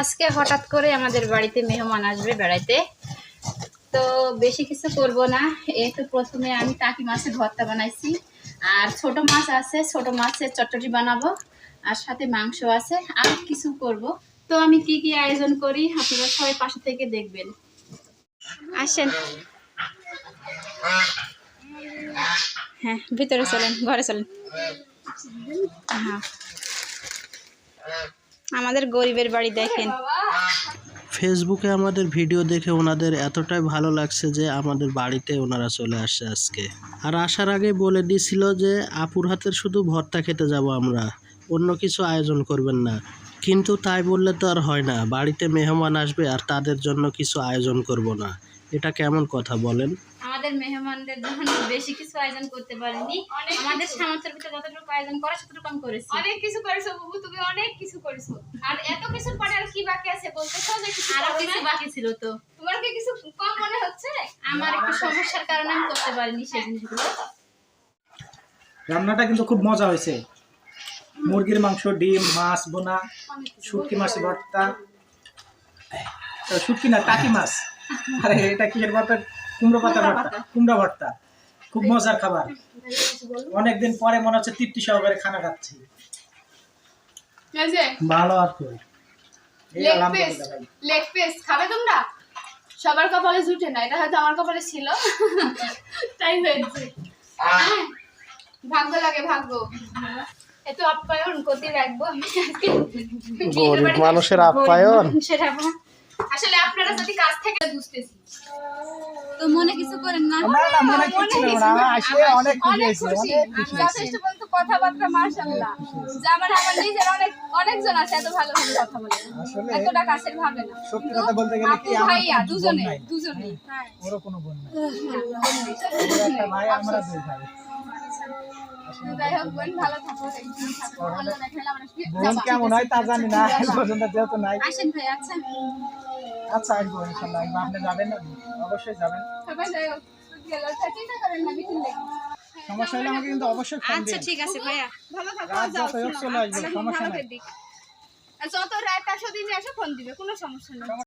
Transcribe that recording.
আজকে হঠাৎ করে আমাদের বাড়িতে মেহমান আসবে বেড়াইতে। তো বেশি কিছু করব না এই তো প্রথমে আমি টাকি মাছের ভর্তা বানাইছি। আর ছোট মাছ আছে, ছোট মাছের চটচটি বানাবো, আর সাথে মাংস আছে, আর কিছু করব। তো আমি কি কি আয়োজন করি, আপনারা সবাই পাশে থেকে দেখবেন। আসেন। হ্যাঁ ভিতরে চলেন, ঘরে চলেন। হ্যাঁ। আমাদের গরিবের বাড়ি দেখেন। ফেসবুকে আমাদের ভিডিও দেখে ওনাদের এতটাই ভালো লাগছে যে আমাদের বাড়িতে ওনারা চলে আসছে আজকে। আর আসার আগে বলে দিয়েছিল যে, আপুর হাতের শুধু ভর্তা খেতে যাব আমরা, অন্য কিছু আয়োজন করবেন না। কিন্তু তাই বললে তো আর হয় না, বাড়িতে মেহমান আসবে আর তাদের জন্য কিছু আয়োজন করব না। এটা কেমন কথা বলেন? আমাদের মেহমানদের জন্য বেশি কিছু আয়োজন করতে পারিনি। আমাদের সামর্থ্যের ভিতরে যতটুকু আয়োজন করা সেতটুকু আমি করেছি। অনেক কিছু করেছ বাবু তুমি অনেক কিছু করেছ। আর এত কিছুর পরে আর কি বাকি আছে বলতেছো যে কিছু আরও কিছু বাকি ছিল তো। তোমার কি কিছু কম মনে হচ্ছে? আমার একটু সমস্যার কারণে আমি করতে পারিনি সেই জিনিসগুলো। রান্নাটা কিন্তু খুব মজা হয়েছে। মুরগির মাংস ডিম মাছ বোনা শুটকি মাছের ভর্তা। শুটকি না টাকি মাছ। আরে এটা কিসের ভর্তা? কুমড়ো পাতা ভর্তা কুমড়া ভর্তা খুব মজার খাবার। অনেকদিন পরে মনে হচ্ছে তৃপ্তি সহকারে খানা খাচ্ছি। ভালো আর কি লেগ পিস আলহামদুলিল্লাহ ভাই। লেগ পিস খাবে তোমরা? সবার কপালে জুটে না এটা হয়তো আমার কপালে ছিল। তাই হয়েছে। হ্যাঁ, ভাগ্য লাগে ভাগ্য। এত আপ্যায়ন করতে রাখব গরিব মানুষের আপ্যায়ন। সেটা আসলে আপনারা যদি কাজ থেকে বুঝতেছি। তো মনে কিছু করেন না? না না মনে কিচ্ছু নেই না আসলে অনেক খুশি অনেক হয়েছে খুশি। অনেক খুশি হয়েছে। যথেষ্ট পর্যন্ত কথাবার্তা মার্শাল্লাহ যে আমার আমার নিজের অনেক অনেকজন আছে এত ভালো ভালো কথা বলে। এতটা কাছের ভাবে না। সত্যি কথা বলতে গেলে কি আমার ভাইয়া দুজনে দুজনে। হ্যাঁ ওরও কোনো বোন নাই। ভাই আমরা দুই ভাই। বোন কেমন হয় তা জানি না পর্যন্ত যেহেতু নাই। আসেন ভাই আচ্ছা। আচ্ছা আসব ইনশাল্লাহ আসব আপনি যাবেন না? অবশ্যই যাবেন। সবাই যাই গেল চিন্তা করেন না মিটিং লেগে সমস্যা হলে আমাকে কিন্তু অবশ্যই ফোন আচ্ছা ঠিক আছে ভাইয়া। ভালো থাকো যাও চলে আসব সমস্যা নাই। যত রাত আসো দিন এসে ফোন দিবে কোনো সমস্যা নেই।